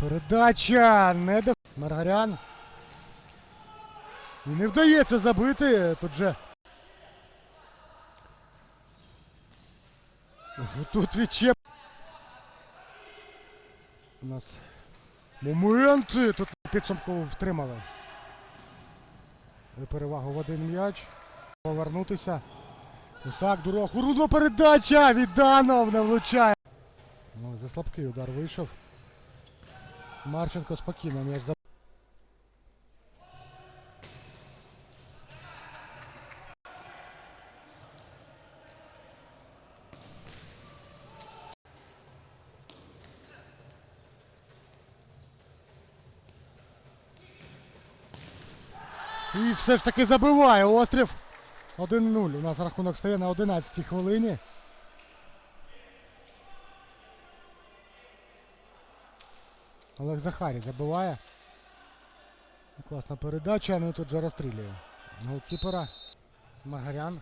Передача не до Маргарян. І не вдається забити. Тут же. Тут відчеп. У нас моменти. Тут підсумку втримали. Перевагу в один м'яч. Повернутися. Усак, дорогу. Рудо передача! Відданов не влучає. Ну, за слабкий удар вийшов. Марченко спокійно м'яч за. І все ж таки забиває Острів. 1-0. У нас рахунок стає на 11 хвилині. Олег Захарій забиває. Класна передача, ну і тут же розстрілює. Голкіпера. Магарян.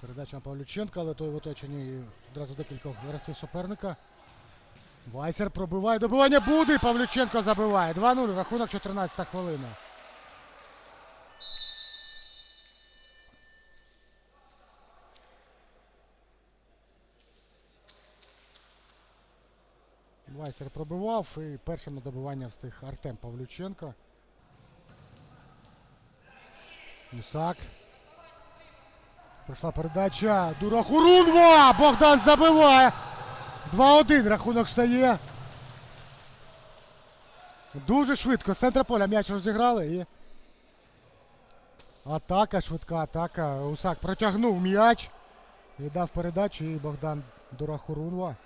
Передача на Павлюченка, але той в оточенні одразу декілька гравців суперника. Вайсер пробиває. Добивання буде. Павлюченко забиває. 2-0. Рахунок 14 хвилина. Вайсер пробивав і першим на добивання встиг Артем Павлюченко. Мусак. Пройшла передача. Дурахурунва! Богдан забиває! 2-1 рахунок стає. Дуже швидко. З центра поля м'яч розіграли і. Атака, швидка атака. Усак протягнув м'яч. Віддав передачу і Богдан Дурахурунва.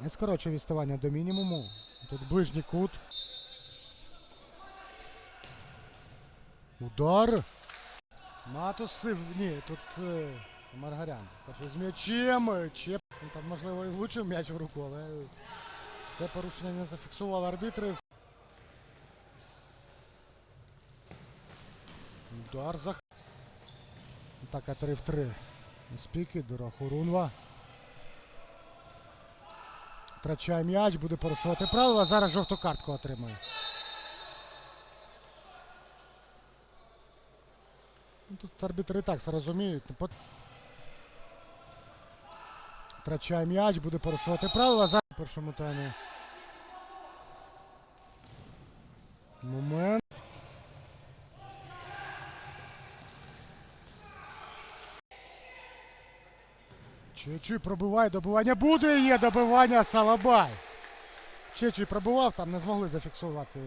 Не скорочує відставання до мінімуму. Тут ближній кут. Удар. Матус сив. Ні, тут е, Маргарян. Перший з м'ячем. Чеп. Там, можливо, і влучив м'яч в руку, але це порушення не зафіксували арбітри. Удар за. Атака 3 в 3. Спіки, Дурахурунва. Втрачає м'яч, буде порушувати правила. Зараз жовту картку отримує. Ну, Тут арбітри так все розуміють. Втрачає м'яч, буде порушувати правила. Зараз в першому таймі. Момент. Чечуй пробиває, добивання буде, є добивання Салабай. Чечуй пробивав, там не змогли зафіксувати.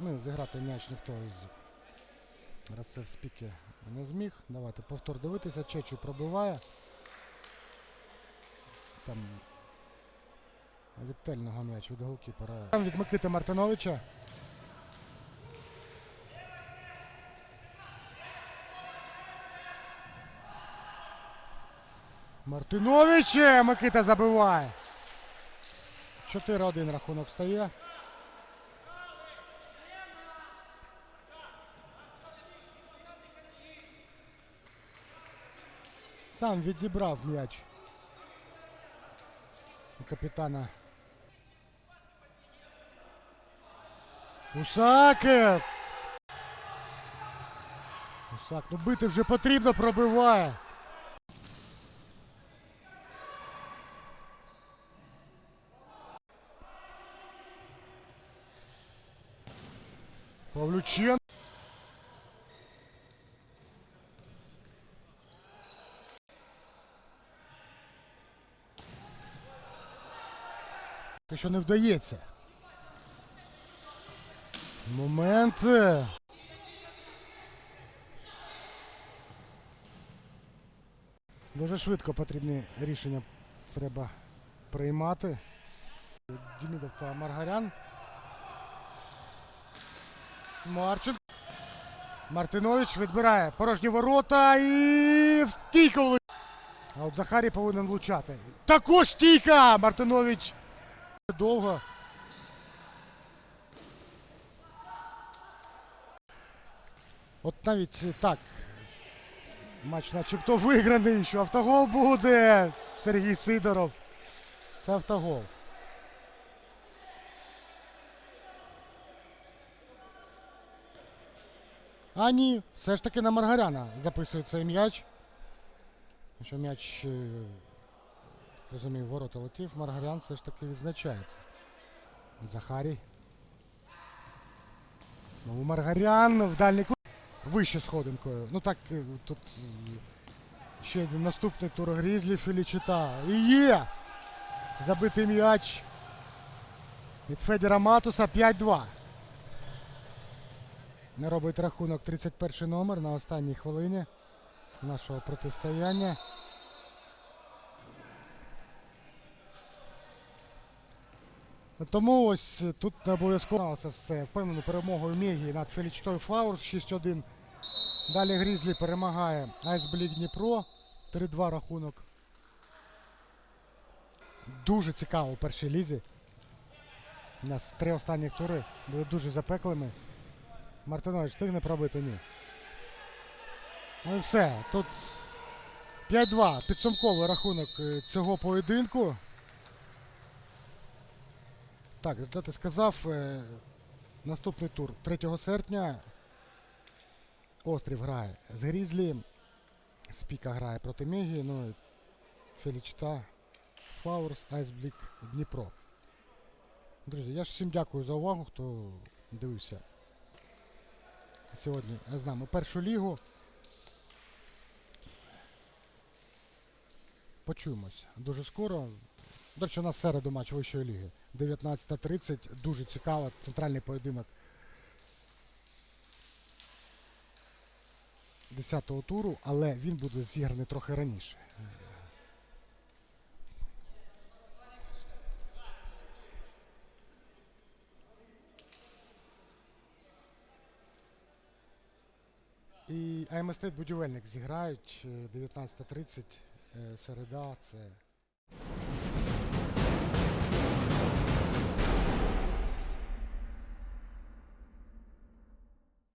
Ну, зіграти м'яч ніхто із гравців спіки не зміг. Давайте повтор дивитися. Чечуй пробиває. Там від м'яч від голкіпера. Там від Микити Мартиновича. Мартинович! Микита забиває. 4-1 рахунок стає. Сам відібрав м'яч. Капітана. Усаке! Усак, ну бити вже потрібно, пробиває. Павлючен. Що не вдається. Момент. Дуже швидко потрібні рішення треба приймати. Дімідов та Маргарян. Марченко. Мартинович відбирає порожні ворота і в. А от Захарій повинен влучати. Також стійка! Мартинович довго. От навіть так. Матч начебто виграний, що автогол буде. Сергій Сидоров. Це автогол. А ні, все ж таки на Маргаряна записує цей м'яч. Що м'яч, е, розумію, ворота летів, Маргарян все ж таки відзначається. Захарій. Знову Маргарян в дальній кут. Вище сходинкою. Ну так, е, тут е, ще наступний тур Грізлі Філічита. І є! Забитий м'яч від Федіра Матуса 5-2. Не робить рахунок 31 номер на останній хвилині нашого протистояння. Тому ось тут не обов'язково все. Впевнену перемогою Мегі над Фелічтою Флаурс 6-1. Далі Грізлі перемагає Айсблік Дніпро. 3-2 рахунок. Дуже цікаво у першій лізі. У нас три останні тури були дуже запеклими. Мартинович встигне пробити? Ні. Ну і все. Тут 5-2. Підсумковий рахунок е, цього поєдинку. Так, результати сказав. е, Наступний тур 3 серпня. Острів грає з Грізлі. Спіка грає проти Мегі. Ну і Фелічта, Флаурс, Айсблік, Дніпро. Друзі, я ж всім дякую за увагу, хто дивився сьогодні з нами першу лігу. Почуємось дуже скоро. До речі, у нас середу матч вищої ліги. 19.30. Дуже цікаво. Центральний поєдинок 10-го туру, але він буде зіграний трохи раніше. І АМСТ будівельник зіграють е, 19.30 е, середа. Це